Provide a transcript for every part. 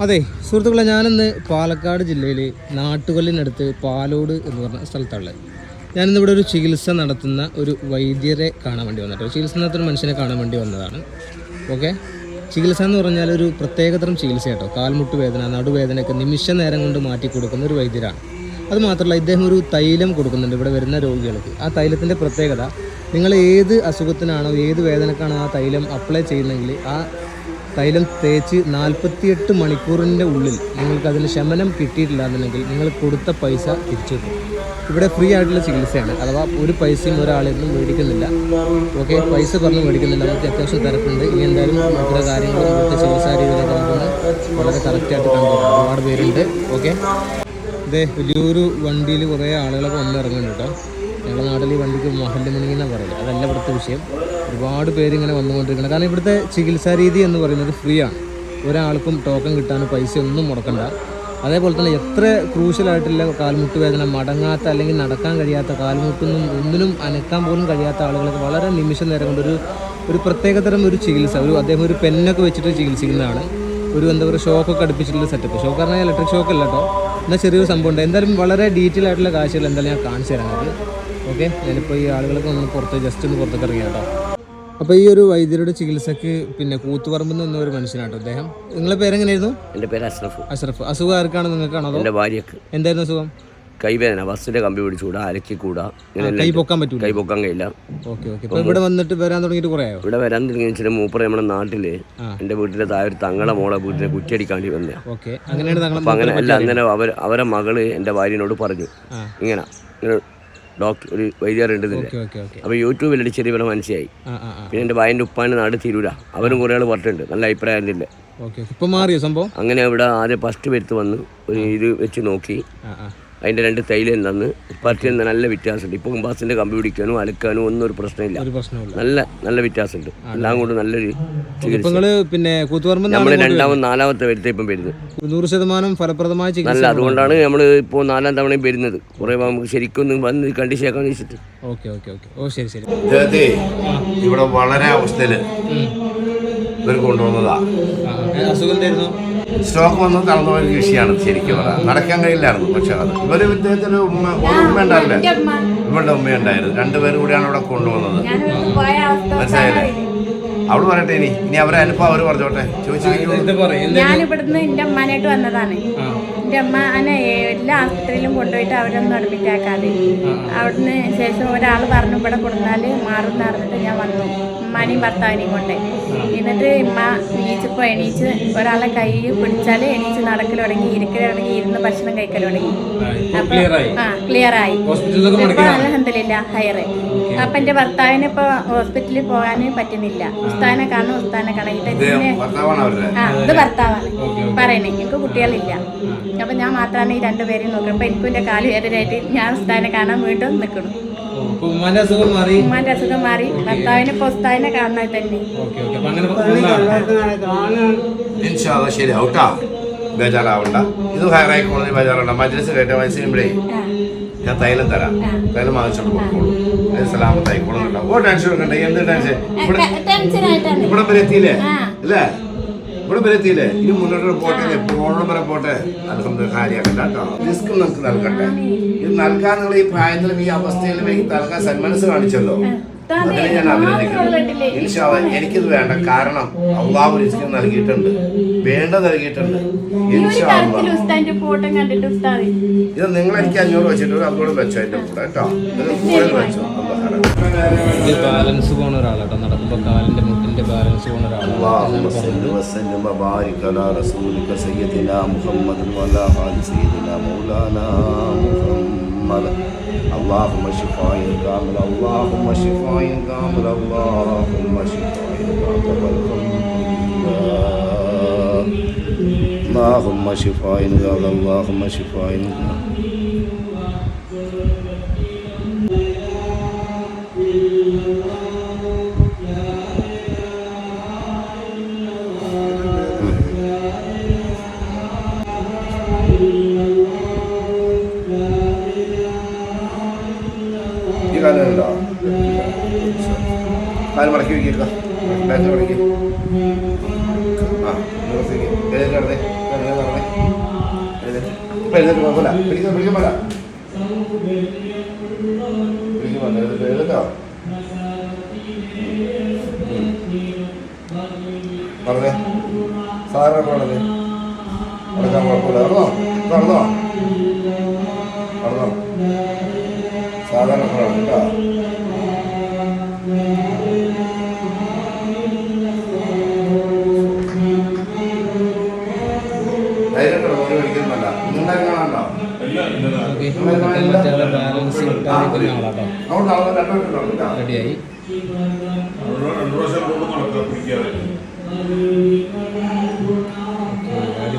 അതെ സുഹൃത്തുക്കളെ ഞാനിന്ന് പാലക്കാട് ജില്ലയിൽ നാട്ടുകൊല്ലിനടുത്ത് പാലോട് എന്ന് പറഞ്ഞ സ്ഥലത്താണ് ഞാനിന്ന് ഇവിടെ ഒരു ചികിത്സ നടത്തുന്ന ഒരു വൈദ്യരെ കാണാൻ വേണ്ടി വന്നിട്ട് ചികിത്സ നടത്തുന്ന മനുഷ്യനെ കാണാൻ വേണ്ടി വന്നതാണ്. ഓക്കെ? ചികിത്സ എന്ന് പറഞ്ഞാൽ ഒരു പ്രത്യേകതരം ചികിത്സ കേട്ടോ. കാൽമുട്ട് വേദന നടുവേദനയൊക്കെ നിമിഷ നേരം കൊണ്ട് മാറ്റി കൊടുക്കുന്ന ഒരു വൈദ്യരാണ്. അത് മാത്രമല്ല ഇദ്ദേഹം ഒരു തൈലം കൊടുക്കുന്നുണ്ട്. ഇവിടെ വരുന്ന രോഗികൾക്ക് ആ തൈലത്തിന്റെ പ്രത്യേകത നിങ്ങൾ ഏത് അസുഖത്തിനാണോ ഏത് വേദനക്കാണോ ആ തൈലം അപ്ലൈ ചെയ്യുന്നെങ്കിൽ ആ തൈലം തേച്ച് നാൽപ്പത്തിയെട്ട് മണിക്കൂറിന്റെ ഉള്ളിൽ നിങ്ങൾക്ക് അതിന് ശമനം കിട്ടിയിട്ടില്ല എന്നുണ്ടെങ്കിൽ നിങ്ങൾ കൊടുത്ത പൈസ തിരിച്ചു കിട്ടും ഇവിടെ ഫ്രീ ആയിട്ടുള്ള ചികിത്സയാണ്. അഥവാ ഒരു പൈസയും ഒരാളിൽ നിന്നും മേടിക്കുന്നില്ല. ഓക്കെ പൈസ പറഞ്ഞ് മേടിക്കുന്നില്ല. നമുക്ക് അത്യാവശ്യം തിരക്കുണ്ട്. ഇനി എന്തായാലും മറ്റൊരു കാര്യങ്ങളും ഇവിടുത്തെ ചികിത്സാ രീതിയിലൊക്കെ നമുക്കൊന്ന് വളരെ കറക്റ്റായിട്ട് കണ്ടു ഒരുപാട് പേരുണ്ട്. ഓക്കെ ഇതേ വലിയൊരു വണ്ടിയിൽ കുറേ ആളുകളൊക്കെ വന്നിറങ്ങുന്നുണ്ട് കേട്ടോ. ഞങ്ങളുടെ നാട്ടിൽ ഈ വണ്ടിക്ക് മഹല്ലുമണി എന്നാണ് പറയുന്നത് അതല്ല ഇവിടുത്തെ വിഷയം. ഒരുപാട് പേരിങ്ങനെ വന്നുകൊണ്ടിരിക്കുന്നത് കാരണം ഇവിടുത്തെ ചികിത്സാ രീതി എന്ന് പറയുന്നത് ഫ്രീ ആണ്. ഒരാൾക്കും ടോക്കൺ കിട്ടാൻ പൈസ ഒന്നും മുടക്കണ്ട. അതേപോലെ തന്നെ എത്ര ക്രൂഷ്യലായിട്ടുള്ള കാൽമുട്ട് വേദന മടങ്ങാത്ത അല്ലെങ്കിൽ നടക്കാൻ കഴിയാത്ത കാൽമുട്ടൊന്നും ഒന്നിനും അനക്കാൻ പോലും കഴിയാത്ത ആളുകൾക്ക് വളരെ നിമിഷ നേരം കൊണ്ടൊരു ഒരു പ്രത്യേകതരം ഒരു ചികിത്സ ഒരു അദ്ദേഹം ഒരു പെന്നൊക്കെ വെച്ചിട്ട് ചികിത്സിക്കുന്നതാണ്. ഒരു എന്താ പറയുക ഷോക്കൊക്കെ അടുപ്പിച്ചിട്ടുള്ള സെറ്റപ്പ് ഷോക്ക് പറഞ്ഞാൽ ഇലക്ട്രിക് ഷോക്ക് അല്ല കേട്ടോ. എന്നാൽ ചെറിയൊരു സംഭവം ഉണ്ട്. എന്തായാലും വളരെ ഡീറ്റെയിൽ ആയിട്ടുള്ള കാഴ്ചകൾ എന്തായാലും ഞാൻ കാണിച്ചു തരാം. ഓക്കെ? ഞാനിപ്പോൾ ഈ ആളുകളൊക്കെ ഒന്ന് പുറത്ത് ജസ്റ്റ് ഒന്ന് പുറത്തേക്ക് ഇറങ്ങിയ കേട്ടോ അപ്പോൾ ഈ ഒരു വൈദ്യരുടെ ചികിത്സക്ക് പിന്നെ കൂത്തുപറമ്പ് നിന്ന് ഒരു മനുഷ്യനാട്ടോ അദ്ദേഹം. നിങ്ങളെ പേരെങ്ങനെയായിരുന്നു? എന്റെ പേര് അഷ്റഫ്. അഷ്റഫ്. അസുഖം ആർക്കാണ് നിങ്ങൾക്കാണോ എന്റെ ഭാര്യക്ക്. എന്തായിരുന്നു അസുഖം? കൈവേദന ബസ്സിന്റെ കമ്പി പിടിച്ചുകൂടാ അലക്കി കൂടാ കൈ പൊക്കാൻ പറ്റൂല. കൈ പൊക്കാൻ കഴിയില്ല. Okay okay. ഇപ്പോൾ ഇവിടെ വന്നിട്ട് വരാൻ തുടങ്ങിയിട്ട് കുറേ ഇവിടെ വരാൻ തുടങ്ങി മൂപ്പറ മൂപ്പർ നമ്മുടെ നാട്ടിൽ എന്റെ വീട്ടിലെ താഴെ തങ്ങളെ മോളെ വീട്ടിനെ കുറ്റിയടിക്കാണ്ടി വന്നേ. ഓക്കെ. അങ്ങനെയാണ് അങ്ങനെ അല്ല അങ്ങനെ അവർ അവരെ മകൾ എന്റെ ഭാര്യനോട് പറഞ്ഞു. ഇങ്ങനെ ഡോക്ടർ ഒരു ഓക്കെ അപ്പോൾ യൂട്യൂബിൽ അടിച്ചൊരു ചെറിയ മനസ്സിലായി. പിന്നെ എന്റെ ഭാര്യന്റെ ഉപ്പാന്റെ നാട് തിരൂര. അവരും കുറേ ആൾ പറഞ്ഞിട്ടുണ്ട്. നല്ല അഭിപ്രായം ഇല്ല ഇപ്പം മാറിയോ സംഭവം? അങ്ങനെ ഇവിടെ ആദ്യം ഫസ്റ്റ് വരുത്ത് വന്ന് ഒരു ഇത് വെച്ച് നോക്കി. അതിന്റെ രണ്ട് തൈലം തന്ന് പറ്റിയ നല്ല വ്യത്യാസമുണ്ട്. ഇപ്പോൾ ബസ്സിന്റെ കമ്പി പിടിക്കാനും അലക്കാനും ഒന്നും ഒരു പ്രശ്നമില്ല. നല്ല നല്ല വ്യത്യാസമുണ്ട്. എല്ലാം കൊണ്ട് നല്ലൊരു ചികിത്സ. പിന്നെ നമ്മൾ രണ്ടാമത് നാലാമത്തെ വരുത്ത ഇപ്പം വരുന്നത്. നൂറ് ശതമാനം ഫലപ്രദമായ ചികിത്സ നല്ല അതുകൊണ്ടാണ് നമ്മൾ ഇപ്പോൾ നാലാം തവണയും വരുന്നത്. കുറേ നമുക്ക് ശരിക്കും ഒന്ന് വന്ന് കണ്ടിച്ചേക്കാന്ന് വെച്ചിട്ട് ഓക്കെ ഓക്കെ ഓക്കെ. ഓ ശരി ശരി. ഇവിടെ വളരെ അവസ്ഥയിൽ ഇവർ കൊണ്ടുവന്നതാ. അസുഖം എന്തായിരുന്നു? സ്റ്റോക്ക് വന്ന് തളർന്നു പോയ വിഷയമാണ് ശരിക്കും പറയാം നടക്കാൻ കഴിയില്ലായിരുന്നു പക്ഷെ അത്. ഇവർ ഇദ്ദേഹത്തിന് ഉമ്മ ഒരു ഉമ്മ ഉണ്ടായില്ലേ ഇവളുടെ ഉമ്മ ഉണ്ടായിരുന്നു. രണ്ടുപേരും കൂടിയാണ് ഇവിടെ കൊണ്ടുവന്നത്. പോയ മനസ്സിലായില്ലേ? അവൾ പറയട്ടെ ഇനി. ഇനി അവരെ അനുഭവം അവർ പറഞ്ഞോട്ടെ. ചോദിച്ചു ഇവിടുന്ന് എന്റെ അമ്മാനായിട്ട് വന്നതാണ്. എന്റെ അമ്മ അനെ എല്ലാ ആശുപത്രിയിലും കൊണ്ടുപോയിട്ട് അവരൊന്നും അഡ്മിറ്റ് ആക്കാതെ. അവിടുന്ന് ശേഷം ഒരാൾ പറഞ്ഞു ഇവിടെ കൊടുത്താൽ മാറും പറഞ്ഞിട്ട് ഞാൻ വന്നു. ഉമ്മാനെയും ഭർത്താവിനെയും കൊണ്ട്. എന്നിട്ട് ഉമ്മ എണീച്ചപ്പോൾ എണീച്ച് ഒരാളെ കൈ പിടിച്ചാൽ എണീച്ച് നടക്കൽ തുടങ്ങി ഇരിക്കൽ തുടങ്ങി ഇരുന്ന് ഭക്ഷണം കഴിക്കൽ തുടങ്ങി. അപ്പൊ ആ ക്ലിയർ ആയി. ഇപ്പൊ അലഹമില്ല ഹയറ് അപ്പൊ എന്റെ ഭർത്താവിന് ഇപ്പൊ ഹോസ്പിറ്റലിൽ പോകാൻ പറ്റുന്നില്ല. ഉസ്താനെ കാണും ഉസ്താനെ കാണും ഇത് ആ ഇത് ഭർത്താവാണ്. പറയണേ എനിക്ക് കുട്ടികളില്ല. അപ്പൊ ഞാൻ മാത്രമാണ് ഈ രണ്ടുപേരെയും നോക്കുന്നത്. അപ്പം എനിക്കും എന്റെ കാൽ വേദനയായിട്ട് ഞാൻ ഉസ്താനെ കാണാൻ വീണ്ടും നിൽക്കണം ഉമ്മാന്റെ അസുഖം മാറി? ഉമ്മാന്റെ അസുഖം മാറി. ഭർത്താവിനെ പൊസ്താവിനെ കാണുന്നത് തന്നെ. ശരി. ഔട്ടാ. ബേജാറാവണ്ട. ഇത് ഹയറായി കോളേജ് ബേജാറാവണ്ട. മജ്ലിസ് കേട്ട മനസ്സിലുമ്പോഴേ ആ. ഞാൻ തൈലം തരാം. തൈലം വാങ്ങിച്ചോണ്ട് പോയിക്കോളൂ അത് കേട്ടോ. ഓ ടെൻഷൻ എടുക്കണ്ട എന്ത് ടെൻഷൻ ഇവിടെ ഇവിടെ വരെ എത്തിയില്ലേ? അല്ലേ? ഇവിടെ വരെ എത്തിയില്ലേ ഇനി മുന്നോട്ട് പോട്ടെ പോകണം വരെ പോട്ടെ. അതൊക്കെ കാര്യമാക്കണ്ട കേട്ടോ. റിസ്ക് നമുക്ക് നൽകട്ടെ ഇത് നൽകാൻ നിങ്ങൾ ഈ പ്രായത്തിലും ഈ അവസ്ഥയിലും എനിക്ക് നൽകാൻ സന്മനസ് കാണിച്ചല്ലോ. അതിനെ ഞാൻ ആഗ്രഹിക്കുന്നു. എനിക്കിത് വേണ്ട. കാരണം അള്ളാഹു രിസ്കി നൽകിയിട്ടുണ്ട്. വേണ്ട നൽകിയിട്ടുണ്ട്. ഇത് നിങ്ങൾ എനിക്ക് അഞ്ഞൂറ് വെച്ചിട്ട് അതുകൂടെ വെച്ചു എന്റെ കൂടെ വെച്ചോ. ബാലൻസ് പോകുന്ന ഒരാളാട്ടോ. നടക്കുമ്പോൾ കാലിന്റെ മുട്ടിന്റെ ബാലൻസ് പോകുന്ന ഒരാളാണ്. മുഹമ്മദ് മൗലാനാ മുഹമ്മദ് كامل اللهم شفاء كامل اللهم شفاء كامل اللهم شفاء كامل. اللهم شفاء كامل اللهم شفاء كامل. കാൽ മടക്കി വയ്ക്കുക ബാക്ക് മടക്കി. ആ നിർത്തിക്ക് ഏത് എഴുതി ഇപ്പൊ എഴുതിട്ട് പിടിക്കാൻ പിടിക്കാൻ എഴുതിട്ടോ പറഞ്ഞേ. സാറിനെ പറഞ്ഞത് നടക്കാൻ കുഴപ്പമില്ല. നടന്നോ? നടന്നോ? നടന്നോ? സാധാരണ കേട്ടോ റെഡിയായി.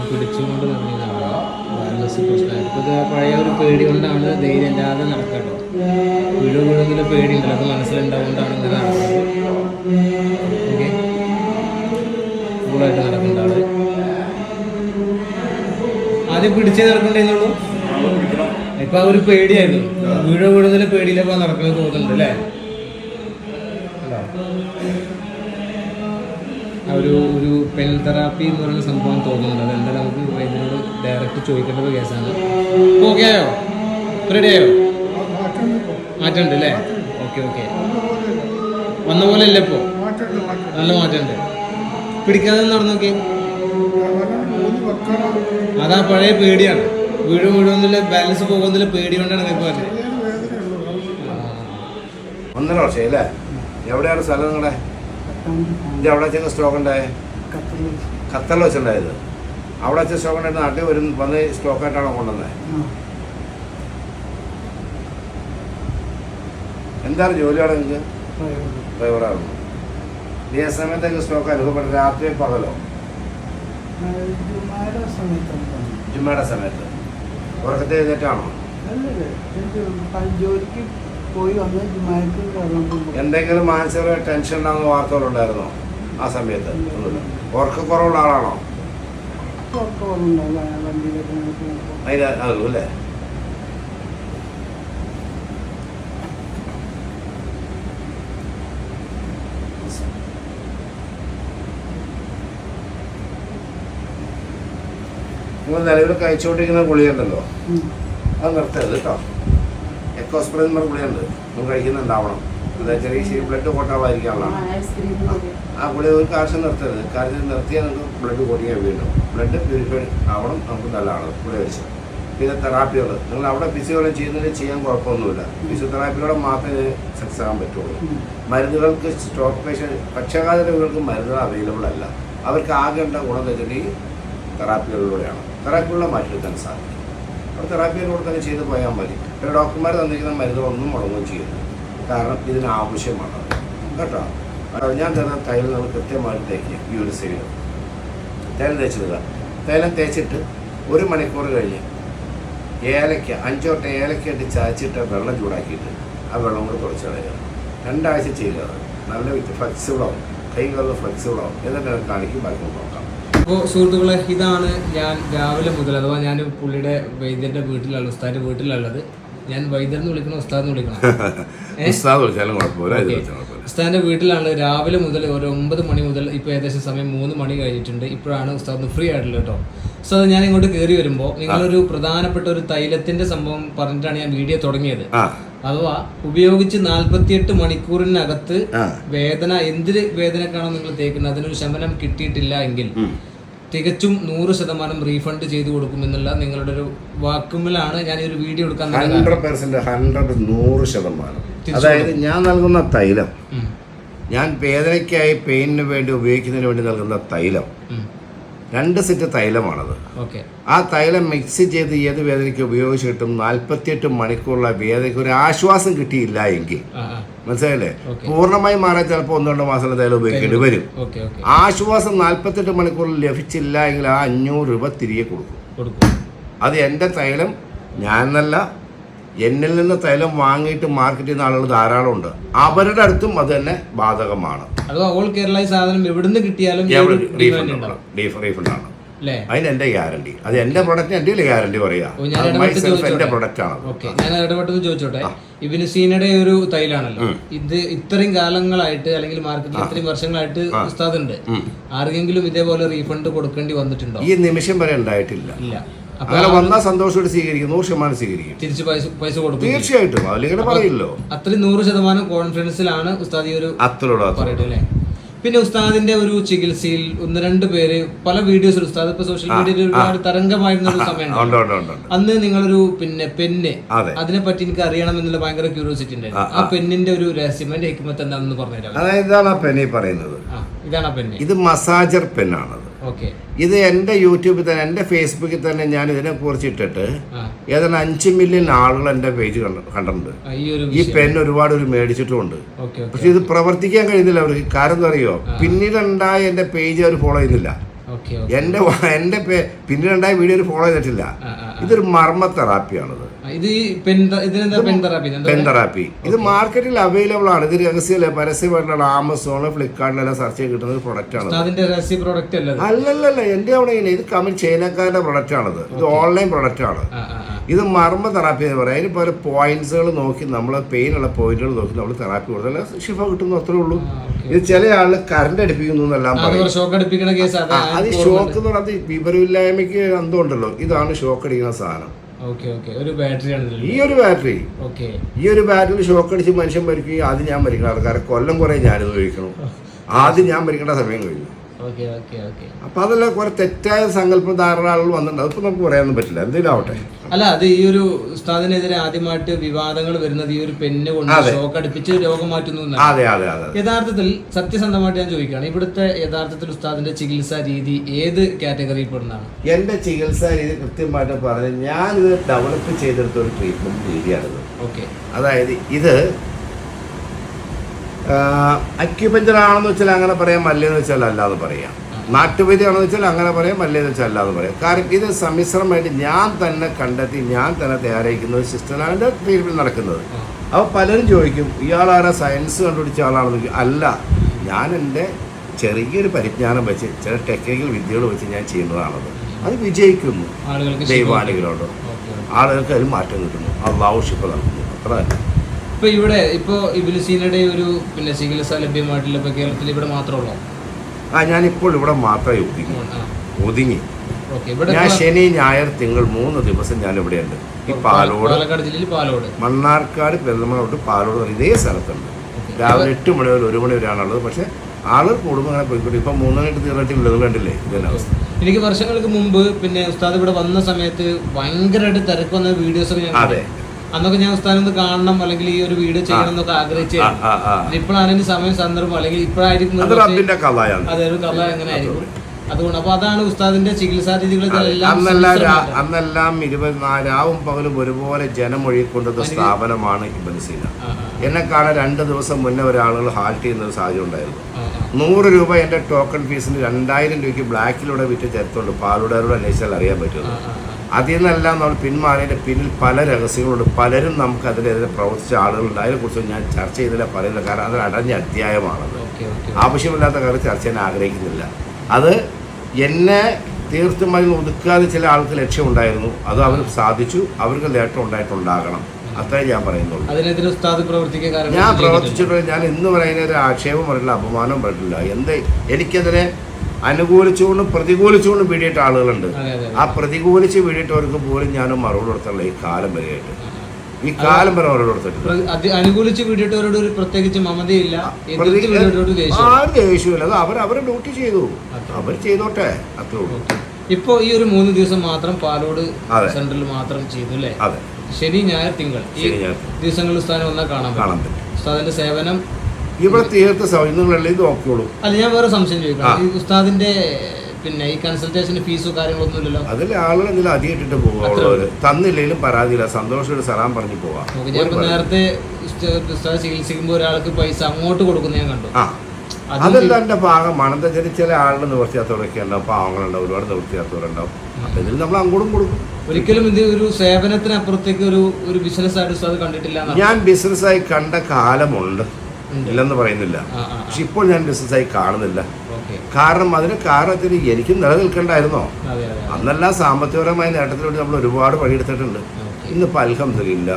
പിടിച്ചുകൊണ്ട് നടന്ന ആളാണ് ബാലൻസ് പ്രശ്നമായിട്ട് ഇപ്പോൾ ഇത് പഴയ ഒരു പേടി കൊണ്ടാണ് ധൈര്യം ഇല്ലാതെ നടക്കട്ടോ. വീട് വീടുന്ന പേടി ഉണ്ടല്ലോ അത് മനസ്സിലുണ്ടാവുകൊണ്ടാണ് ഇങ്ങനെ നടക്കുന്നത് ഓക്കെ. ആൾ. ആദ്യം പിടിച്ചേ നടക്കണ്ടേന്നുള്ളൂ ഇപ്പൊ ഒരു പേടിയായിരുന്നു. വീട് വീടുന്ന പേടിയിലപ്പോ നടക്കുന്നത് തോന്നുന്നുണ്ട് അല്ലേ? ഒരു ഒരു പെൻ തെറാപ്പി എന്ന് പറയുന്ന സംഭവം തോന്നുന്നുണ്ട്. അതെന്താ നമുക്ക് ഇതിനോട് ഡയറക്റ്റ് ചോദിക്കേണ്ട ഒരു കേസാണ് ഓക്കെ ആയോ? റെഡി ആയോ? മാറ്റമുണ്ട് അല്ലേ? ഓക്കെ ഓക്കെ വന്ന പോലെ അല്ലേ ഇപ്പോ? നല്ല മാറ്റമുണ്ട്. പിടിക്കാതെ നടന്നു അതാ പഴയ പേടിയാണ്. വീട് വീഴുന്നില്ല ബാലൻസ് പോകുന്നില്ല പേടി കൊണ്ടാണ് നിങ്ങൾക്ക് പറഞ്ഞത് ഒന്നര വർഷം അല്ലേ? എവിടെയാണ് സ്ഥലം നിങ്ങളുടെ ഇത് അവിടെ ചെന്ന് സ്റ്റോക്ക് ഉണ്ടായേ? ഖത്തറിൽ വെച്ചുണ്ടായത് അവിടെ വെച്ച സ്റ്റോക്ക് ഉണ്ടായിട്ട് നാട്ടിൽ വരും വന്ന് സ്റ്റോക്കായിട്ടാണോ കൊണ്ടുവന്നത് എന്താണ് ജോലിയാണ് നിങ്ങൾക്ക് ഡ്രൈവറാണ് ഈ സമയത്തേക്ക് സ്റ്റോക്ക് അനുഭവപ്പെട്ട രാത്രി പകലോ? ജുമ്മയുടെ സമയത്ത്. ഉറക്കത്തെ എഴുന്നേറ്റാണോ? ജോലിക്ക് പോയി വന്ന് എന്തെങ്കിലും മാനസിക ടെൻഷൻ ഉണ്ടാകുന്ന വാർത്തകളുണ്ടായിരുന്നോ ആ സമയത്ത്? ഉറക്കക്കുറവുള്ള ആളാണോ? അതിന് അതുള്ളൂ അല്ലേ? നിങ്ങൾ നിലവിൽ കഴിച്ചുകൊണ്ടിരിക്കുന്ന ഗുളിയുണ്ടല്ലോ അത് നിർത്തരുത് കേട്ടോ. എക്കോസ്പ്രിൻ എന്ന ഗുളിയുണ്ട് നിങ്ങൾ കഴിക്കുന്നുണ്ടാവണം. എന്താ ചെറിയ ശരി ബ്ലഡ് കൊട്ടാവാതിരിക്കാനുള്ളതാണ് ആ ഗുളി ഒരു കാശം നിർത്തരുത്. കാര്യം നിർത്തിയാൽ നിങ്ങൾക്ക് ബ്ലഡ് കൂടിയാൽ വീണ്ടും. ബ്ലഡ് പ്യൂരിഫൈഡ് ആവണം നമുക്ക് നല്ലതാണ്. ഗുളി വെച്ച് പിന്നെ തെറാപ്പികൾ നിങ്ങൾ അവിടെ ഫിസിയോളജി ചെയ്യുന്നതിന് ചെയ്യാൻ കുഴപ്പമൊന്നുമില്ല. ഫിസിയോതെറാപ്പികളെ മാത്രമേ സക്സസ് ആകാൻ പറ്റുള്ളൂ. മരുന്നുകൾക്ക് സ്റ്റോക്ക് പേഷ്യൻ പക്ഷാഘാത രോഗികൾക്ക് മരുന്നുകൾ അവൈലബിൾ അല്ല. അവർക്ക് ആകേണ്ട ഗുണം വെച്ചിട്ടുണ്ടെങ്കിൽ തെറാപ്പികളിലൂടെയാണ് തെറാപ്പികളിലൂടെ മാറ്റിയെടുക്കാൻ സാധിക്കും. അപ്പോൾ തെറാപ്പിയിലൂടെ തന്നെ ചെയ്ത് പോയാൽ മതി. പിന്നെ ഡോക്ടർമാർ തന്നിരിക്കുന്ന മരുന്നുകളൊന്നും മുടങ്ങുകയും ചെയ്യുന്നു കാരണം ഇതിന് ആവശ്യമാണ്. കേട്ടോ? ഞാൻ തരുന്ന തൈലം നമ്മൾ കൃത്യമായിട്ട് തേക്കുക ഈ ഒരു സൈഡ് തൈലം തേച്ചിടുക. തൈലം തേച്ചിട്ട് ഒരു മണിക്കൂർ കഴിഞ്ഞ് ഏലക്ക അഞ്ചോട്ട ഏലക്ക ഇട്ട് ചായച്ചിട്ട് വെള്ളം ചൂടാക്കിയിട്ട് ആ വെള്ളം കൂടെ കുറച്ച് കളയുക. രണ്ടാഴ്ച ചെയ്യുക നല്ല ഫ്ലെക്സിബിളാവും കൈകളിൽ ഫ്ലെക്സിബിളാവും എന്നിട്ട് കാണിക്കും ബാക്കി നോക്കാം. അപ്പോൾ സുഹൃത്തുക്കളെ ഇതാണ് ഞാൻ രാവിലെ മുതൽ അഥവാ ഞാൻ പുള്ളിയുടെ വൈദ്യന്റെ വീട്ടിലുള്ള ഉസ്താദിന്റെ വീട്ടിലുള്ളത്. ഞാൻ വൈദ്യൻ എന്ന് വിളിക്കണോ ഉസ്താദ് എന്ന് വിളിക്കണം? ഉസ്താദ് വിളിച്ചാലും കുഴപ്പമില്ല ഉസ്താദിന്റെ വീട്ടിലാണ് രാവിലെ മുതൽ ഒരു ഒമ്പത് മണി മുതൽ ഇപ്പോൾ ഏകദേശം സമയം മൂന്ന് മണി കഴിഞ്ഞിട്ടുണ്ട്. ഇപ്പോഴാണ് ഉസ്താദ് ഫ്രീ ആയിട്ടുള്ളത് കേട്ടോ. ഉസ്താദ് ഞാൻ ഇങ്ങോട്ട് കയറി വരുമ്പോൾ നിങ്ങളൊരു പ്രധാനപ്പെട്ട ഒരു തൈലത്തിന്റെ സംഭവം പറഞ്ഞിട്ടാണ് ഞാൻ വീഡിയോ തുടങ്ങിയത്. അഥവാ ഉപയോഗിച്ച് നാൽപ്പത്തിയെട്ട് മണിക്കൂറിനകത്ത് വേദന എന്തിന് വേദനക്കാണോ നിങ്ങൾ തേക്കുന്നത്? അതിനൊരു ശമനം കിട്ടിയിട്ടില്ല എങ്കിൽ. തികച്ചും നൂറ് ശതമാനം റീഫണ്ട് ചെയ്തു കൊടുക്കുമെന്നുള്ള നിങ്ങളുടെ ഒരു വാക്കുമിലാണ് ഞാൻ ഈ ഒരു വീഡിയോ എടുക്കാൻ. ഹൺഡ്രഡ് പെർസെന്റ് ഹൺഡ്രഡ് നൂറ് ശതമാനം അതായത് ഞാൻ നൽകുന്ന തൈലം ഞാൻ വേദനയ്ക്കായി പെയിനിന് വേണ്ടി ഉപയോഗിക്കുന്നതിന് വേണ്ടി നൽകുന്ന തൈലം. രണ്ട് സെറ്റ് തൈലമാണത്. ഓക്കെ. ആ തൈലം മിക്സ് ചെയ്ത് ഏത് വേദനയ്ക്ക് ഉപയോഗിച്ചിട്ടും നാൽപ്പത്തിയെട്ട് മണിക്കൂറുള്ള വേദനയ്ക്ക് ഒരു ആശ്വാസം കിട്ടിയില്ല എങ്കിൽ. മനസ്സിലായില്ലേ. പൂർണമായി മാറാൻ ചിലപ്പോൾ ഒന്ന് രണ്ട് മാസം തൈലം ഉപയോഗിക്കേണ്ടി വരും. ആശ്വാസം നാൽപ്പത്തെട്ട് മണിക്കൂറിൽ ലഭിച്ചില്ല എങ്കിൽ ആ അഞ്ഞൂറ് രൂപ തിരികെ കൊടുക്കും. അത് എന്റെ തൈലം ഞാനെന്നല്ല നല്ല എന്നിൽ നിന്ന് തൈലം വാങ്ങിയിട്ട് മാർക്കറ്റ് ചെയ്യുന്ന ആളുകൾ ധാരാളം ഉണ്ട് അവരുടെ അടുത്തും അത് തന്നെ ബാധകമാണ്. ഓൾ കേരള സാധനം എവിടുന്ന് കിട്ടിയാലും റീഫണ്ട് ആണ്. അതിന് എന്റെ ഗ്യാരണ്ടി അത് എന്റെ പ്രൊഡക്റ്റ് എന്റെ ഗ്യാരണ്ടി പറയാ എന്റെ പ്രൊഡക്റ്റ് ആണ് ഞാൻ ഇടപെട്ടെന്ന് ചോദിച്ചോട്ടെ? ഇവന് സീനയുടെ ഒരു തൈലാണല്ലോ. ഇത് ഇത്രയും കാലങ്ങളായിട്ട് അല്ലെങ്കിൽ മാർക്കറ്റിൽ ഇത്രയും വർഷങ്ങളായിട്ട് ഉസ്താദ് ഉണ്ട്. ആർക്കെങ്കിലും ഇതേപോലെ റീഫണ്ട് കൊടുക്കേണ്ടി വന്നിട്ടുണ്ടോ? ഈ നിമിഷം വരെ ഉണ്ടായിട്ടില്ല. അങ്ങനെ വന്നാൽ സന്തോഷമായിട്ട് സ്വീകരിക്കും നൂറ് ശതമാനം സ്വീകരിക്കും. തിരിച്ച് പൈസ പൈസ കൊടുക്കും. തീർച്ചയായിട്ടും അതിലിങ്ങനെ പറയില്ലോ അത്രയും നൂറ് ശതമാനം കോൺഫിഡൻസിലാണ് ഉസ്താദി ഈ ഒരു അത്രയോട് അല്ലേ? പിന്നെ ഉസ്താദിന്റെ ഒരു ചികിത്സയിൽ ഒന്ന് രണ്ട് പേര് പല വീഡിയോസ് ഉസ്താദ് ഇപ്പൊ സോഷ്യൽ മീഡിയയിൽ ഒരുപാട് തരംഗമായിരുന്ന ഒരു സമയം ഉണ്ട് ഉണ്ട് ഉണ്ട് ഉണ്ട്. അന്ന് നിങ്ങളൊരു പിന്നെ പെന്ന് അതെ. അതിനെ പറ്റി എനിക്ക് അറിയണം എന്നുള്ള ഭയങ്കര ക്യൂരിയോസിറ്റി ഉണ്ടായിരുന്നു. ആ പെന്നിന്റെ ഒരു രഹസ്യം എന്റെ ഹിക്മത്ത് എന്താണെന്ന് പറഞ്ഞുതരാം അതായത് ഇതാണ് ആ പെന്നെ പറയുന്നത്. ഇതാണ് ആ പെന്ന് ഇത് മസാജർ പെന്നാണത് ഇത് എന്റെ യൂട്യൂബിൽ തന്നെ എന്റെ ഫേസ്ബുക്കിൽ തന്നെ ഞാൻ ഇതിനെ കുറിച്ച് ഇട്ടിട്ട് ഏതാണ്ട് അഞ്ച് മില്യൺ ആളുകൾ എന്റെ പേജ് കണ്ട കണ്ടിട്ടുണ്ട്. ഈ പെൻ ഒരുപാട് ഒരു മേടിച്ചിട്ടുമുണ്ട് പക്ഷെ ഇത് പ്രവർത്തിക്കാൻ കഴിയുന്നില്ല അവർക്ക്. കാരണം എന്താ അറിയോ? പിന്നീടുണ്ടായ എന്റെ പേജ് അവർ ഫോളോ ചെയ്യുന്നില്ല. എന്റെ എന്റെ വ- എന്റെ പേ- പിന്നീടുണ്ടായ വീഡിയോ ഫോളോ ചെയ്തിട്ടില്ല. ഇതൊരു മർമ്മ തെറാപ്പിയാണിത്. ഇത് പെൻ തെറാപ്പി ഇത് മാർക്കറ്റിൽ അവൈലബിൾ ആണ്. ഇത് രഹസ്യമല്ല പരസ്യമായിട്ടുള്ള ആമസോൺ ഫ്ലിപ്കാർട്ടിലെല്ലാം സെർച്ച് ചെയ്ത് കിട്ടുന്ന ഒരു പ്രൊഡക്റ്റ് ആണ് അതിന്റെ രഹസ്യ പ്രോഡക്റ്റ് അല്ല ഇത്? അല്ലല്ലല്ല എന്റെ അവിടെ ഇത് കമ്പനി ചൈനക്കാരുടെ പ്രൊഡക്റ്റ് ആണ് ഇത് ഓൺലൈൻ പ്രൊഡക്റ്റ് ആണ്. ഇത് മർമ്മ തെറാപ്പി എന്ന് പറയാം. അതിന് പല പോയിന്റ്സുകൾ നോക്കി നമ്മൾ പെയിൻ ഉള്ള പോയിന്റുകൾ നോക്കി നമ്മൾ തെറാപ്പി കൊടുത്താൽ ഷിഫ കിട്ടുന്നു അത്രേ ഉള്ളൂ. ഇത് ചില ആൾ കറണ്ട് അടുപ്പിക്കുന്നു എന്നെല്ലാം പറയും. അത് ഷോക്ക് എന്ന് പറയുന്നത് വിവരമില്ലായ്മയ്ക്ക് എന്തോ ഉണ്ടല്ലോ ഇതാണ് ഷോക്ക് അടിക്കുന്ന സാധനം. ഒരു ബാറ്ററി ഈ ഒരു ബാറ്ററി ഈ ഒരു ബാറ്ററിയിൽ ഷോക്ക് അടിച്ച് മനുഷ്യൻ മരിക്കുകയും ആദ്യം ഞാൻ മരിക്കണം. ആൾക്കാരെ കൊല്ലം കുറെ ഞാനിത് കഴിക്കണം ആദ്യം ഞാൻ മരിക്കേണ്ട സമയം കഴിഞ്ഞു. അപ്പൊ അതല്ല കുറെ തെറ്റായ സങ്കല്പം ധാരണകൾ വന്നിട്ടുണ്ട്. അതിപ്പോ നമുക്ക് പറയാനൊന്നും പറ്റില്ല. എന്തെങ്കിലും ആവട്ടെ. അല്ല അത് ഈ ഒരു ഉസ്താദിനെതിരെ ആദ്യമായിട്ട് വിവാദങ്ങൾ വരുന്നത് ഈ ഒരു പെണ്ണ് കൊണ്ട് ഷോക്ക് അടുപ്പിച്ച് രോഗം മാറ്റുന്നു അതെ അതെ അതെ. യഥാർത്ഥത്തിൽ സത്യസന്ധമായിട്ട് ഞാൻ ചോദിക്കുകയാണ്. ഇവിടുത്തെ യഥാർത്ഥത്തിൽ ഉസ്താദിന്റെ ചികിത്സാ രീതി ഏത് കാറ്റഗറിയിൽ പെടുന്നതാണ് എന്റെ ചികിത്സാ രീതി കൃത്യമായിട്ട് പറഞ്ഞ് ഞാനിത് ഡെവലപ്പ് ചെയ്തെടുത്ത ഒരു ട്രീറ്റ്മെന്റ് രീതിയാണിത്. ഓക്കെ. അതായത് ഇത് അക്യുപഞ്ചർ ആണെന്ന് വെച്ചാൽ അങ്ങനെ പറയാം മല്ലെന്ന് വെച്ചാൽ അല്ലാതെ പറയാം. നാട്ടുവൈദ്യമാണെന്ന് വെച്ചാൽ അങ്ങനെ പറയാം മല്ലെന്ന് വെച്ചാൽ അല്ലാതെ പറയാം. കാരണം ഇത് സമ്മിശ്രമായിട്ട് ഞാൻ തന്നെ കണ്ടെത്തി ഞാൻ തന്നെ സിസ്റ്റമാണ് എന്റെ ട്രീറ്റ്മെന്റ് നടക്കുന്നത്. അപ്പോൾ പലരും ചോദിക്കും ഇയാളാരാ സയൻസ് കണ്ടുപിടിച്ച ആളാണെന്ന് ചോദിക്കും. അല്ല ഞാൻ എന്റെ ചെറിയൊരു പരിജ്ഞാനം വെച്ച് ചില ടെക്നിക്കൽ വിദ്യകൾ വെച്ച് ഞാൻ ചെയ്യുന്നതാണത്. അത് വിജയിക്കുന്നു. ദൈവാനുകളോട് ആളുകൾക്ക് അതിന് മാറ്റം കിട്ടുന്നു. അള്ളാഹു ആവശ്യപ്പെടുന്നു അത്ര തന്നെ. ഇപ്പൊ ഇവിടെ ഇപ്പൊ ഇബിലിസിയുടെ ഒരു പിന്നെ ചികിത്സ ലഭ്യമായിട്ടില്ല ഇപ്പൊ കേരളത്തിൽ ഇവിടെ മാത്രമുള്ളൂ ആ ഞാനിപ്പോൾ ഇവിടെ മാത്രമേ ഒതുങ്ങി. ഒതുങ്ങി. ഞാൻ ശനി ഞായർ തിങ്കൾ മൂന്ന് ദിവസം ഞാൻ ഇവിടെയുണ്ട് ഈ പാലോട് പാലോട്. മണ്ണാർക്കാട് പെരുമാട് പാലോട് ഇതേ സ്ഥലത്തുണ്ട്. രാവിലെ എട്ട് മണി വരെ ഒരു മണി വരെയാണുള്ളത്. പക്ഷെ ആളുകൾ കൂടുമ്പോൾ അങ്ങനെ പോയിക്കോട്ടെ. ഇപ്പൊ മൂന്നായിട്ട് തീർന്നിട്ടില്ല നിങ്ങൾ കണ്ടില്ലേ ഇതന്നെ അവസ്ഥ. എനിക്ക് വർഷങ്ങൾക്ക് മുമ്പ് പിന്നെ ഉസ്താദ് ഇവിടെ വന്ന സമയത്ത് ഭയങ്കരമായിട്ട് തിരക്ക് വന്ന വീഡിയോസ് അതെ. അന്നൊക്കെ ഞാൻ ഉസ്താദിനെ ഒന്ന് കാണണം അല്ലെങ്കിൽ ഈ ഒരു വീഡിയോ ചെയ്യണം എന്നൊക്കെ ആഗ്രഹിച്ചു ഇപ്പോഴാണ് സമയം സന്ദർഭം അല്ലെങ്കിൽ ഇപ്പോഴായിരിക്കും അത് ഒരു കഥ എങ്ങനെ ആയിരിക്കും. അതുകൊണ്ട് അപ്പൊ അതാണ് ഉസ്താദിന്റെ ചികിത്സാ രീതികൾ ഇതെല്ലാം അന്നെല്ലാം ഇരുപത്തിനാലാവും പകലും ഒരുപോലെ ജനമൊഴുകിക്കൊണ്ടത് സ്ഥാപനമാണ് ഇബൻസീന എന്നെ കാണാൻ രണ്ട് ദിവസം മുന്നേ ഒരാളുകൾ ഹാൾട്ട് ചെയ്യുന്ന ഒരു സാഹചര്യം ഉണ്ടായിരുന്നു. നൂറ് രൂപ എന്റെ ടോക്കൺ ഫീസിന് രണ്ടായിരം രൂപയ്ക്ക് ബ്ലാക്കിലൂടെ വിറ്റ് ചേർത്തുണ്ട് പാലുടാരോട് അന്വേഷിച്ചാൽ അറിയാൻ ആ, അതിൽ നിന്നെല്ലാം നമ്മൾ പിന്മാറിയതിന്റെ പിന്നിൽ പല രഹസ്യങ്ങളുണ്ട്. പലരും നമുക്ക് അതിനെതിരെ പ്രവർത്തിച്ച ആളുകളുണ്ട്. അതിനെക്കുറിച്ച് ഞാൻ ചർച്ച ചെയ്തില്ല പറയുന്നില്ല. കാരണം അത് അടഞ്ഞ അധ്യായമാണത്. ആവശ്യമില്ലാത്ത കാര്യം ചർച്ച ചെയ്യാൻ ആഗ്രഹിക്കുന്നില്ല. അത് എന്നെ തീർത്തും അതിൽ ഒതുക്കാതെ ചില ആൾക്ക് ലക്ഷ്യമുണ്ടായിരുന്നു. അത് അവർ സാധിച്ചു. അവർക്ക് നേട്ടം ഉണ്ടായിട്ടുണ്ടാകണം. അത്രേ ഞാൻ പറയുന്നുള്ളൂ. ഞാൻ പ്രവർത്തിച്ചിട്ടുള്ള ഞാൻ ഇന്ന് പറയുന്ന ഒരു ആക്ഷേപം പറഞ്ഞില്ല അപമാനം പറഞ്ഞില്ല എന്ത് എനിക്കെതിരെ അനുകൂലിച്ചുകൊണ്ടും പ്രതികൂലിച്ചുകൊണ്ടും വീടിയിട്ട ആളുകളുണ്ട്. ആ പ്രതികൂലിച്ച് വീടിയിട്ടവർക്ക് പോലും ഞാൻ മറുപടി കൊടുത്തുള്ള ഈ കാലം വരെയായിട്ട്. ഈ കാലം വരെ മറുപടി കൊടുത്തിട്ടുണ്ട് അനുകൂലിച്ച് ഒരു പ്രത്യേകിച്ച് മമതയില്ല ആരും ദേഷ്യമില്ല അത് അവർ അവർ ഡ്യൂട്ടി ചെയ്തു. അവർ ചെയ്തോട്ടെ അത്രേ ഉള്ളൂ. ഇപ്പോ ഈ ഒരു മൂന്ന് ദിവസം മാത്രം പാലോട് സെൻട്രൽ സെന്ററിൽ മാത്രം ചെയ്തു അല്ലേ? ശനി ഞായർ തിങ്കൾ. ഈ ദിവസങ്ങളിൽ സ്ഥാനം ഒന്നാ കാണാൻ കാണാൻ പറ്റും. സേവനം ഇവിടെ തീർത്ത സൗജന്യങ്ങളിൽ ഇത് നോക്കിയോളൂ അല്ല ഞാൻ വേറെ സംശയം ചോദിക്കാം. ഈ ഉസ്താദിന്റെ പിന്നെ ഈ കൺസൾട്ടേഷന് ഫീസോ കാര്യങ്ങളൊന്നുമില്ലല്ലോ അതിൽ ആളുകൾ എന്തെങ്കിലും അധികം ഇട്ടിട്ട് പോകാം തന്നില്ലെങ്കിലും പരാതിയില്ല. സന്തോഷമായിട്ട് സലാം പറഞ്ഞു പോവാം. നേരത്തെ ചികിത്സിക്കുമ്പോൾ ഒരാൾക്ക് പൈസ അങ്ങോട്ട് കൊടുക്കുന്ന ഞാൻ കണ്ടു. അതെല്ലാം എന്റെ ഭാഗമാണ് എന്താ വെച്ചാൽ ചില ആളുകൾ നിവർത്തിയാത്തവരൊക്കെ ഉണ്ടാവും. പാവങ്ങളുണ്ടാവും. ഒരുപാട് നിവർത്തിയാത്തവരുണ്ടാവും. അപ്പൊ ഇതിൽ നമ്മൾ അങ്ങോട്ടും കൊടുക്കും. ഒരിക്കലും ഇത് ഒരു സേവനത്തിനപ്പുറത്തേക്ക് ഒരു ഒരു ബിസിനസ് ആയിട്ട് ഉസ്താദ് കണ്ടിട്ടില്ല. ഞാൻ ബിസിനസ്സായി കണ്ട കാലമുണ്ട്. ഇല്ലെന്ന് പറയുന്നില്ല. പക്ഷെ ഇപ്പോൾ ഞാൻ ബിസിനസ്സായി കാണുന്നില്ല. കാരണം അതിന് കാരണത്തിന് എനിക്കും നിലനിൽക്കണ്ടായിരുന്നോ? അന്നെല്ലാം സാമ്പത്തികപരമായ നേട്ടത്തിലൂടെ നമ്മൾ ഒരുപാട് പണിയെടുത്തിട്ടുണ്ട് ഇന്ന് ഇന്നിപ്പോൾ അൽഹംദുലില്ല.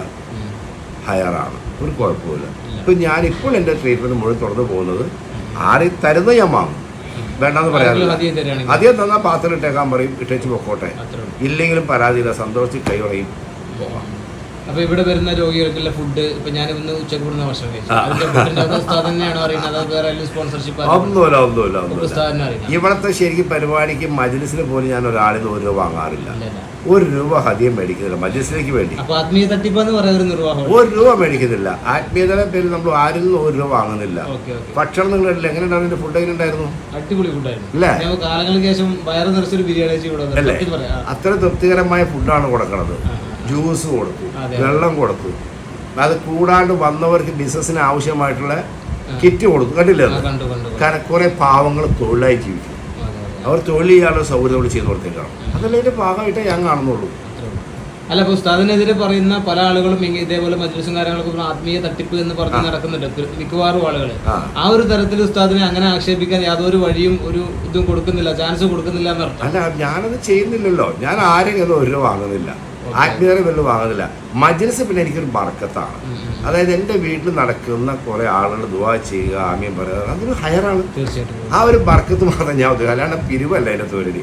ഹയറാണ്. ഒരു കുഴപ്പമില്ല. ഇപ്പം ഞാൻ ഇപ്പോൾ എന്റെ ട്രീറ്റ്മെന്റ് മുഴുവൻ തുറന്നു പോകുന്നത് ആരെ തരുന്ന ഞാൻ വാങ്ങും വേണ്ടെന്ന് പറയാറില്ല. അധികം തന്നാൽ പാത്രം ഇട്ടേക്കാൻ പറയും ഇട്ടേച്ച് പൊക്കോട്ടെ. ഇല്ലെങ്കിലും പരാതിയില്ല. സന്തോഷിച്ച് കൈ പറയും പോകാം. അപ്പൊ ഇവിടെ വരുന്ന രോഗികൾക്കുള്ള ഫുഡ് ഇപ്പൊ ഞാൻ ഇന്ന് ഉച്ചയ്ക്ക് കൂടുന്ന ഭക്ഷണം കഴിച്ചു. അതിന്റെ ഫുഡിന്റെ അത് ഉസ്താദ് തന്നെയാണോ അറിയുന്നത് അത് വേറെ സ്പോൺസർഷിപ്പ് ഒന്നുമില്ല ഒന്നുമില്ല ഇവിടുത്തെ ശരിക്കും പരിപാടിക്ക് മജ്ലിസിന് പോലും ഞാൻ ഒരാളിൽ നിന്ന് ഒരു രൂപ വാങ്ങാറില്ല. ഒരു രൂപ ഹതിയം മേടിക്കുന്നില്ല മജ്ലിസിലേക്ക് വേണ്ടി. ആത്മീയ പറയുന്ന ഒരു രൂപ മേടിക്കുന്നില്ല. ആത്മീയതയുടെ പേരിൽ നമ്മൾ ആരിൽ നിന്നും ഒരു രൂപ വാങ്ങുന്നില്ല. ഭക്ഷണം നിങ്ങൾ കണ്ടില്ല എങ്ങനെ ഉണ്ടായിരുന്നു ഫുഡ് എങ്ങനെ ഉണ്ടായിരുന്നു അടിപൊളി ഫുഡായിരുന്നു കാലങ്ങൾക്ക് ശേഷം വയറ് നിറച്ചൊരു ബിരിയാണി വെച്ച് ഇവിടെ വന്നത്. അല്ലേ? അത്ര തൃപ്തികരമായ ഫുഡാണ് കൊടുക്കണത്. ആ. ജ്യൂസ് കൊടുത്തു വെള്ളം കൊടുത്തു. അത് കൂടാണ്ട് വന്നവർക്ക് ബിസിനസ്സിന് ആവശ്യമായിട്ടുള്ള കിറ്റ് കൊടുത്തു. കണ്ടില്ലേ. കാരണം കുറെ പാവങ്ങൾ തൊഴിലായി ജീവിക്കും. അവർ തൊഴിൽ ചെയ്യാനുള്ള സൗകര്യം നമ്മൾ ചെയ്തു കൊടുത്തേക്കാണ്. അതല്ല ഇതിന്റെ ഭാഗമായിട്ടേ ഞാൻ കാണുന്നുള്ളൂ. അല്ല അപ്പൊ ഉസ്താദിനെതിരെ പറയുന്ന പല ആളുകളും ഇങ്ങനെ ഇതേപോലെ മജ്ലിസും കാര്യങ്ങളൊക്കെ ആത്മീയ തട്ടിപ്പ് എന്ന് പറഞ്ഞ് നടക്കുന്നുണ്ട്. മിക്കവാറും ആളുകൾ ആ. ആ ഒരു തരത്തിൽ ഉസ്താദിനെ അങ്ങനെ ആക്ഷേപിക്കാൻ യാതൊരു വഴിയും ഒരു ഇതും കൊടുക്കുന്നില്ല ചാൻസ് കൊടുക്കുന്നില്ല എന്നർത്ഥം. അല്ല ഞാനത് ചെയ്യുന്നില്ലല്ലോ. ഞാൻ ആരെങ്കിലും ഒരു വാങ്ങുന്നില്ല. ആത്മീയത വല്ലതും വാങ്ങുന്നില്ല. മജ്ലിസ് പിന്നെ എനിക്കൊരു ബർക്കത്താണ്. അതായത് എന്റെ വീട്ടിൽ നടക്കുന്ന കുറെ ആളുകൾ ദുവാ ചെയ്യുക ആമ്യം പറയുക അതൊരു ഹയറാണ്. ആ ഒരു ബർക്കത്ത് മാത്രം ഞാൻ ഉദ്ദേശം അല്ലാണ്ട് പിരിവല്ല അതിന്റെ തൊഴിൽ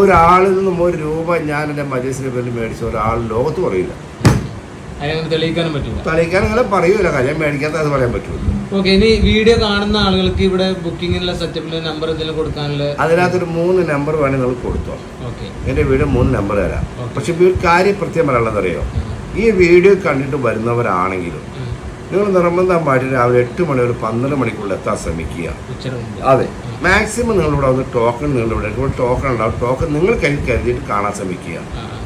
ഒരാളിൽ നിന്നും ഒരു രൂപ ഞാൻ എന്റെ മജ്ലിസിന്റെ പേരിൽ മേടിച്ച ഒരാൾ ലോകത്ത് പറയില്ല. അതിനങ്ങനെ തെളിയിക്കാനും പറ്റില്ല തളിക്കാൻ അങ്ങനെ പറയൂല. കാര്യം മേടിക്കാത്ത അത് പറയാൻ പറ്റുള്ളൂ ഓക്കെ ഇനി വീഡിയോ കാണുന്ന ആളുകൾക്ക് ഇവിടെ ബുക്കിങ്ങിനുള്ള സെറ്റപ്പിൽ നമ്പർ എന്തെങ്കിലും കൊടുക്കാനുള്ള അതിനകത്തൊരു മൂന്ന് നമ്പർ വേണമെങ്കിൽ നിങ്ങൾ കൊടുത്തോ. ഓക്കെ എന്റെ വീട് മൂന്ന് നമ്പർ തരാം. പക്ഷെ കാര്യം പ്രത്യേകം പറയാനുള്ളതറിയോ? ഈ വീഡിയോ കണ്ടിട്ട് വരുന്നവരാണെങ്കിലും നിങ്ങൾ നിർബന്ധമായിട്ട് രാവിലെ എട്ട് മണി ഒരു പന്ത്രണ്ട് മണിക്കുള്ളിൽ എത്താൻ ശ്രമിക്കുക. അതെ. മാക്സിമം നിങ്ങളിവിടെ വന്ന് ടോക്കൺ നിങ്ങളിവിടെ ഇവിടെ ടോക്കൺ ഉണ്ടാവും ടോക്കൺ നിങ്ങൾ കയ്യിൽ കരുതിയിട്ട് കാണാൻ ശ്രമിക്കുക.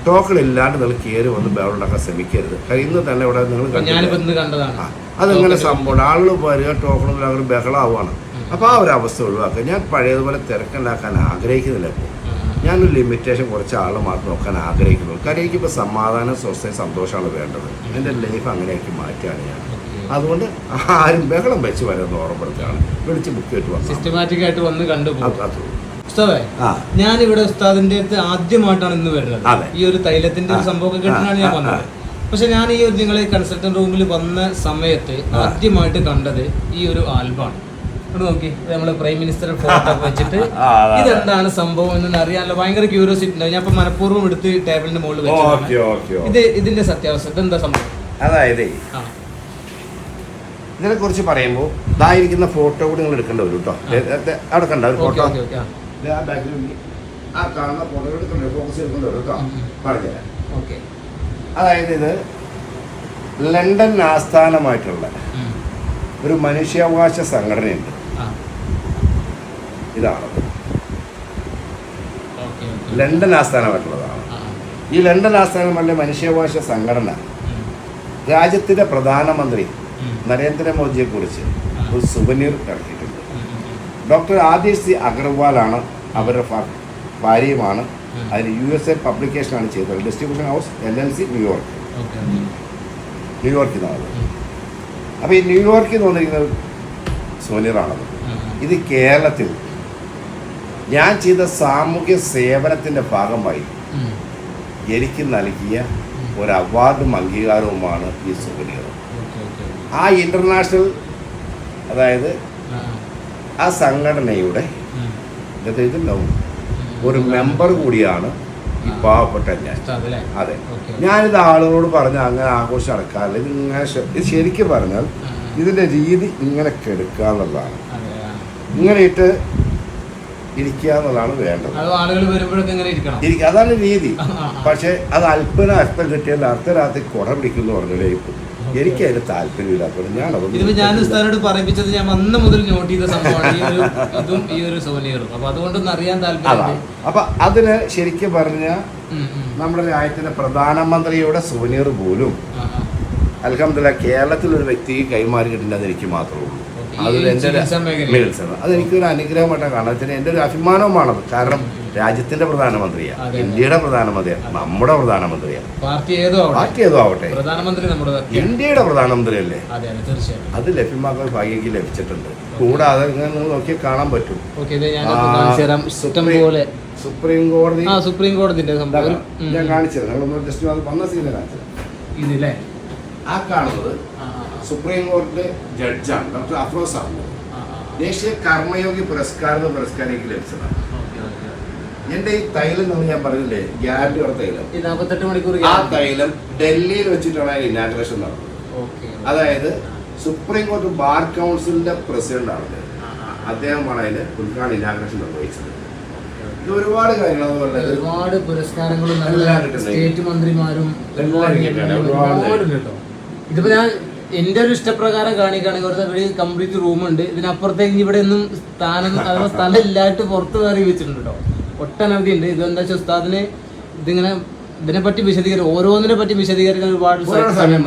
ടോക്കൺ ഇല്ലാണ്ട് നിങ്ങൾ കയറി വന്ന് ബഹളം ഉണ്ടാക്കാൻ ശ്രമിക്കരുത്. കാര്യം ഇന്ന് തന്നെ ഇവിടെ നിങ്ങൾ? കണ്ടതാണ്. അതെങ്ങനെ സംഭവം? ആളുകൾ വരിക ടോക്കണും അവർ ബഹളമാവുകയാണ്. അപ്പോൾ ആ ഒരു അവസ്ഥ ഒഴിവാക്കുക. ഞാൻ പഴയതുപോലെ തിരക്കുണ്ടാക്കാൻ ആഗ്രഹിക്കുന്നില്ല ഇപ്പോൾ ഞാനൊരു ലിമിറ്റേഷൻ കുറച്ച് ആൾ മാത്രം നോക്കാൻ ആഗ്രഹിക്കുന്നു കാര്യം എനിക്കിപ്പോൾ സമാധാനം സ്വസ്ഥയും സന്തോഷമാണ് വേണ്ടത്. എന്റെ ലൈഫ് അങ്ങനെയാക്കി മാറ്റുകയാണ് ഞാൻ. അതുകൊണ്ട് ആരും ബഹളം വെച്ച് വരുന്ന ഓർമ്മപ്പെടുത്തുകയാണ്. വിളിച്ച് ബുക്ക് ചെയ്തിട്ട് വന്നു സിസ്റ്റമാറ്റിക് ആയിട്ട് വന്ന് കണ്ടുപോകും. ഞാൻ ഇവിടെ ഉസ്താദിന്റെ അടുത്ത് ആദ്യമായിട്ടാണ് ഇന്ന് വരുന്നത്. ഈ ഒരു തൈലത്തിന്റെ ഒരു സംഭവം കേട്ടിട്ടാണ് ഞാൻ വന്നത്. പക്ഷെ ഞാൻ ഈ ഒരു നിങ്ങളെ കൺസൾട്ടന്റ് റൂമിൽ വന്ന സമയത്ത് ആദ്യമായിട്ട് കണ്ടത് ഈ ഒരു ആൽബമാണ്. ഇവിടെ നോക്കി. ഇത് നമ്മൾ പ്രൈം മിനിസ്റ്റർ ഫോട്ടോ വെച്ചിട്ട്. ഇതെന്താണ് സംഭവം എന്ന് അറിയാനുള്ള ഭയങ്കര ക്യൂരിയോസിറ്റി ഉണ്ട്. ഞാൻ ഇപ്പൊ മനഃപൂർവം എടുത്ത് ടേബിളിന്റെ മുകളിൽ ഓക്കെ ഇത് ഇതിന്റെ സത്യാവസ്ഥ. ഇതെന്താ സംഭവം? അതായത് ഇതിനെ കുറിച്ച് പറയുമ്പോൾ ഇതായിരിക്കുന്ന ഫോട്ടോ കൂടി നിങ്ങൾ എടുക്കേണ്ടി വരും കേട്ടോ അവിടെ കണ്ട? ഒരു ഫോട്ടോ ആ ബാക്കിൽ ആ കാണുന്ന ഫോക്കസ് ചെയ്തുകൊണ്ട് കേട്ടോ പറഞ്ഞുതരാം. ഓക്കെ. അതായത് ഇത് ലണ്ടൻ ആസ്ഥാനമായിട്ടുള്ള ഒരു മനുഷ്യാവകാശ സംഘടനയുണ്ട്. ഇതാണ്. ലണ്ടൻ ആസ്ഥാനമായിട്ടുള്ളതാണ്. ഈ ലണ്ടൻ ആസ്ഥാനമായിട്ടുള്ള മനുഷ്യാവകാശ സംഘടന? രാജ്യത്തിന്റെ പ്രധാനമന്ത്രി നരേന്ദ്രമോദിയെ കുറിച്ച് ഒരു സുവനീർ ഇറക്കിയിട്ടുണ്ട്. ഡോക്ടർ ആദിഷ് സി അഗർവാലാണ് അവരുടെ ഭാര്യയുമാണ്. അതിന് യു എസ് എ പബ്ലിക്കേഷനാണ് ചെയ്തത്. Distribution house L L C New York ന്യൂയോർക്കിൽ നിന്നാണ് അപ്പോൾ ഈ ന്യൂയോർക്കിൽ നിന്ന് വന്നിരിക്കുന്നത് സോനിയറാണത്. ഇത് കേരളത്തിൽ ഞാൻ ചെയ്ത സാമൂഹ്യ സേവനത്തിന്റെ ഭാഗമായി എനിക്ക് നൽകിയ ഒരു അവാർഡും അംഗീകാരവുമാണ് ഈ സുവനീർ ആ ഇന്റർനാഷണൽ അതായത് ആ സംഘടനയുടെ ഇന്നത്തെ ഇതിണ്ടാവും. ഒരു മെമ്പർ കൂടിയാണ് ഈ പാവപ്പെട്ട ഞാൻ. അതെ. ഞാനിത് ആളുകളോട് പറഞ്ഞ അങ്ങനെ ആഘോഷം നടക്കാറില്ല ഇത് ഇങ്ങനെ ശരിക്കും പറഞ്ഞാൽ ഇതിന്റെ രീതി ഇങ്ങനെ കെടുക്കുക എന്നുള്ളതാണ്. ഇങ്ങനെ ഇട്ട് ഇരിക്കുക എന്നുള്ളതാണ് വേണ്ടത്. അതാണ് രീതി. പക്ഷേ അത് അല്പന അർത്ഥം കിട്ടിയാൽ അർദ്ധരാത്രി കുട പിടിക്കുന്നു പറഞ്ഞാലേ എനിക്ക് അതിന് താല്പര്യമില്ലാത്തത് ഇതിപ്പോ ഞാൻ സ്ഥലത്ത് പറയിപ്പിച്ചത് ഞാൻ അന്ന് മുതൽ നോട്ട് ചെയ്ത സംഭവമാണ്. ഈ ഒരു ഇതും ഈ ഒരു സോനിയറും. അപ്പൊ അതുകൊണ്ടൊന്ന് അറിയാൻ അതാണ് താല്പര്യം അപ്പൊ അതിന് ശരിക്കും പറഞ്ഞ നമ്മുടെ രാജ്യത്തിന്റെ പ്രധാനമന്ത്രിയുടെ സുവനീർ പോലും അൽഹംദുലില്ലാ കേരളത്തിൽ ഒരു വ്യക്തിക്ക് കൈമാറി കിട്ടുന്നത് എനിക്ക് മാത്രമേ ഉള്ളൂ. അതൊരു എന്റെ. മേഖലയിൽ. അതെനിക്കൊരു അനുഗ്രഹമായിട്ടാണ് കാണാൻ വെച്ചാൽ എന്റെ ഒരു അഭിമാനവുമാണത്. കാരണം രാജ്യത്തിന്റെ പ്രധാനമന്ത്രിയാണ്. ഇന്ത്യയുടെ പ്രധാനമന്ത്രിയാണ്. നമ്മുടെ പ്രധാനമന്ത്രിയാണ്. പാർട്ടി ഏതോ ആവട്ടെ. പ്രധാനമന്ത്രി നമ്മുടെ ഇന്ത്യയുടെ പ്രധാനമന്ത്രിയല്ലേ? അതെ അതെ തീർച്ചയായും അത് ലഭ്യമാക്കാൻ ഭാഗ്യക്ക് ലഭിച്ചിട്ടുണ്ട്. കൂടാതെ നോക്കി കാണാൻ പറ്റും. സുപ്രീം- കോടതി. സുപ്രീം കോടതിന്റെ ഞാൻ കാണിച്ചത് നിങ്ങളൊന്ന് ജസ്റ്റ് വന്ന സീനെ കാണിച്ചത് ഇതില്ലേ ആ കാണുന്നത്. സുപ്രീം കോടതി ജഡ്ജാണ്. ഡോക്ടർ അഫ്രോസ് ആണ്. ദേശീയ കർമ്മയോഗി പുരസ്കാരം എന്ന പുരസ്കാരം എനിക്ക് ലഭിച്ചതാണ് എന്റെ ഈ തൈലം എന്ന് ഞാൻ പറഞ്ഞില്ലേ? ഗ്യാരണ്ടിയുടെ തൈലം. മണിക്കൂർ ആ തൈലം ഡൽഹിയിൽ വെച്ചിട്ടാണ് ഇനാഗ്രേഷൻ നടന്നത്. അതായത് സുപ്രീം കോടതി ബാർ കൗൺസിലിന്റെ പ്രസിഡന്റ് ആണ് അദ്ദേഹമാണ് അതിന് ഉദ്ഘാടന ഇനാഗ്രേഷൻ നിർവഹിച്ചത്. ഒരുപാട് കാര്യങ്ങൾ ഒരുപാട് പുരസ്കാരങ്ങളും സ്റ്റേറ്റ് മന്ത്രിമാരും ഒരുപാട് ഇതിപ്പോ ഞാൻ എന്റെ ഒരു ഇഷ്ടപ്രകാരം കാണിക്കുകയാണെങ്കിൽ ഒരു ഇവിടെ കംപ്ലീറ്റ് റൂമുണ്ട് ഇതിനപ്പുറത്തേക്ക് ഇവിടെ ഒന്നും സ്ഥാനം അഥവാ സ്ഥലം ഇല്ലായിട്ട് പുറത്ത് കയറി വെച്ചിട്ടുണ്ട് കേട്ടോ ഒട്ടനവധി ഉണ്ട്. ഇതെന്താ വെച്ചാൽ ഉസ്താദിന് ഇതിങ്ങനെ ഇതിനെ പറ്റി വിശദീകരിക്കും ഓരോന്നിനെ പറ്റി വിശദീകരിക്കാൻ ഒരുപാട് സമയം.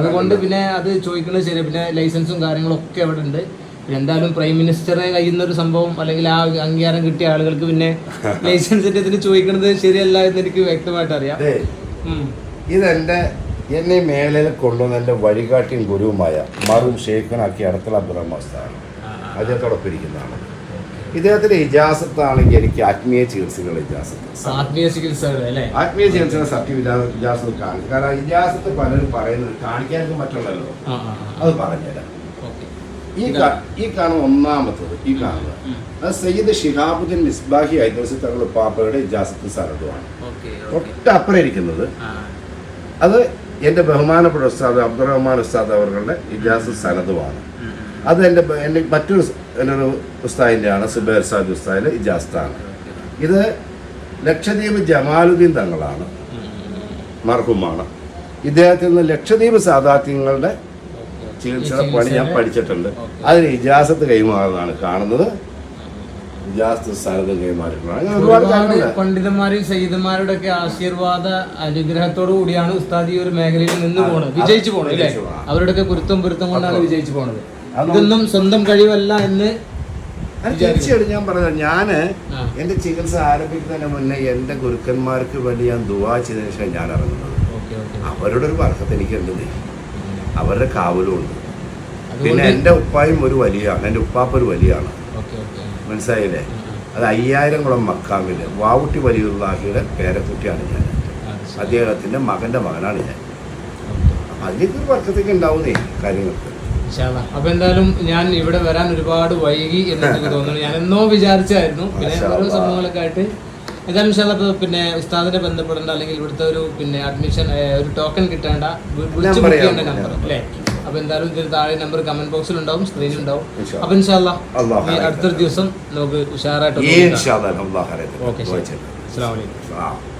അതുകൊണ്ട് പിന്നെ അത് ചോദിക്കുന്നത് ശരി പിന്നെ ലൈസൻസും കാര്യങ്ങളും ഒക്കെ അവിടെ ഉണ്ട്. പിന്നെ എന്തായാലും പ്രൈം മിനിസ്റ്ററെ കഴിയുന്ന ഒരു സംഭവം അല്ലെങ്കിൽ ആ അംഗീകാരം കിട്ടിയ ആളുകൾക്ക് പിന്നെ ലൈസൻസിന്റെ ഇതിന് ചോദിക്കുന്നത് ശരിയല്ല എന്ന് എനിക്ക് വ്യക്തമായിട്ട് അറിയാം. ഇതെന്റെ എന്നെ മേഖലയിൽ കൊണ്ടുവന്ന എന്റെ വഴികാട്ടിയും ഗുരുവുമായ മറും ഷെയ്ഖനാക്കി അടുത്തുള്ള അബ്ദുറഹ്മാൻ സ്ഥാനം അദ്ദേഹത്തോടൊപ്പം ഇരിക്കുന്നതാണ്. ഇദ്ദേഹത്തിന്റെ ഇജാസത്താണെങ്കിൽ എനിക്ക് ആത്മീയ ചികിത്സകളുടെ ഇജാസത്ത്. ആത്മീയ ചികിത്സ ആത്മീയ ചികിത്സയുടെ സത്യം ഇജാസത്ത് കാണിക്കും കാരണം ഇജാസത്ത് പലരും പറയുന്നത് കാണിക്കാനൊക്കെ ആ. അത് പറഞ്ഞുതരാം. ഈ ഈ കാണുന്ന ഒന്നാമത്തത് ഈ കാണുന്നത് അത് സയ്യിദ് ഷിഹാബുദ്ദീൻ മിസ്ബാഹി ഐദർസി തങ്ങളുടെ പാപ്പയുടെ ഇജാസത്ത് ഓക്കേ. തൊട്ടപ്പുറം ഇരിക്കുന്നത് അത് എന്റെ ബഹുമാനപ്പെട്ട ഉസ്താദ് അബ്ദുറഹ്മാൻ ഉസ്താദ് അവരുടെ ഇജാസ് സനതുമാണ് ഉം. അത് എന്റെ എന്റെ മറ്റൊരു സ്- എന്റെ ഒരു ഉസ്താദിന്റെ ആണ് സുബൈർ സാദ് ഉസ്താദിന്റെ ഇജാസ്താണ്. ഇത് ലക്ഷദ്വീപ് ജമാലുദ്ദീൻ തങ്ങളാണ് മർഹുമാണ്. ഇദ്ദേഹത്തിൽ നിന്ന് ലക്ഷദ്വീപ് സാദാത്യങ്ങളുടെ ചികിത്സയുടെ പണി ഞാൻ പഠിച്ചിട്ടുണ്ട്. അതിന് ഇജാസത്ത് കൈമാറുന്നതാണ് കാണുന്നത്. പണ്ഡിതന്മാരും സയ്യിദന്മാരുടെ ഒക്കെ ആശീർവാദ അനുഗ്രഹത്തോടു കൂടിയാണ് ഉസ്താദ് ഈ ഒരു മേഖലയിൽ നിന്ന് പോണത്. വിജയിച്ചു പോണത് അല്ലേ? അവരുടെ ഒക്കെ കുരുത്തം പൊരുത്തം കൊണ്ടാണ്. വിജയിച്ചു പോണത്. അതൊന്നും ഇതൊന്നും സ്വന്തം കഴിവല്ല എന്ന് തീർച്ചയായിട്ടും ഞാൻ പറഞ്ഞത് ഞാൻ എന്റെ എന്റെ ചികിത്സ ആരംഭിക്കുന്നതിന് മുന്നേ എന്റെ ഗുരുക്കന്മാർക്ക് വേണ്ടി ഞാൻ ദുവാ ചെയ്തതിനു ശേഷം ഞാൻ ഇറങ്ങുന്നത്. Okay okay. അവരുടെ ഒരു വർക്കത്ത് എനിക്കുണ്ട് അവരുടെ കാവലും ഉണ്ട്. പിന്നെ എന്റെ എന്റെ ഉപ്പായും ഒരു വലിയാണ് എന്റെ ഉപ്പാപ്പ ഒരു വലിയാണ് മനസ്സിലായില്ലേ? അത് അയ്യായിരം കുളം മക്കാമിൽ. വാവുട്ടി വലിയുള്ളാഹിയുടെ പേരക്കുട്ടിയാണ് ഞാൻ. അദ്ദേഹത്തിന്റെ മകന്റെ മകനാണ് ഞാൻ. അതിലേക്ക് ഒരു വർക്കത്തേക്ക് ഉണ്ടാവുന്നേ കാര്യങ്ങൾക്ക് അപ്പൊ എന്തായാലും ഞാൻ ഇവിടെ വരാൻ ഒരുപാട് വൈകി എന്ന് എനിക്ക് തോന്നുന്നു. ഞാൻ എന്നോ വിചാരിച്ചായിരുന്നു. പിന്നെ ഓരോ സംഭവങ്ങളൊക്കെ ആയിട്ട് എന്തായാലും ഇപ്പൊ പിന്നെ ഉസ്താദിനെ ബന്ധപ്പെടേണ്ട അല്ലെങ്കിൽ ഇവിടുത്തെ ഒരു പിന്നെ അഡ്മിഷൻ ഒരു ടോക്കൺ കിട്ടേണ്ട വിളിച്ചു. നമ്പർ അല്ലേ? അപ്പൊ എന്തായാലും ഇതിന് താഴെ നമ്പർ കമന്റ് ബോക്സിൽ ഉണ്ടാവും സ്ക്രീനിൽ ഉണ്ടാവും. ഇൻഷാ അപ്പൊ ഇൻഷാല്ലാ ഈ അടുത്തൊരു ദിവസം നമുക്ക് ഉഷാറായിട്ട്. ഓക്കെ. അസ്സാം വലൈക്കും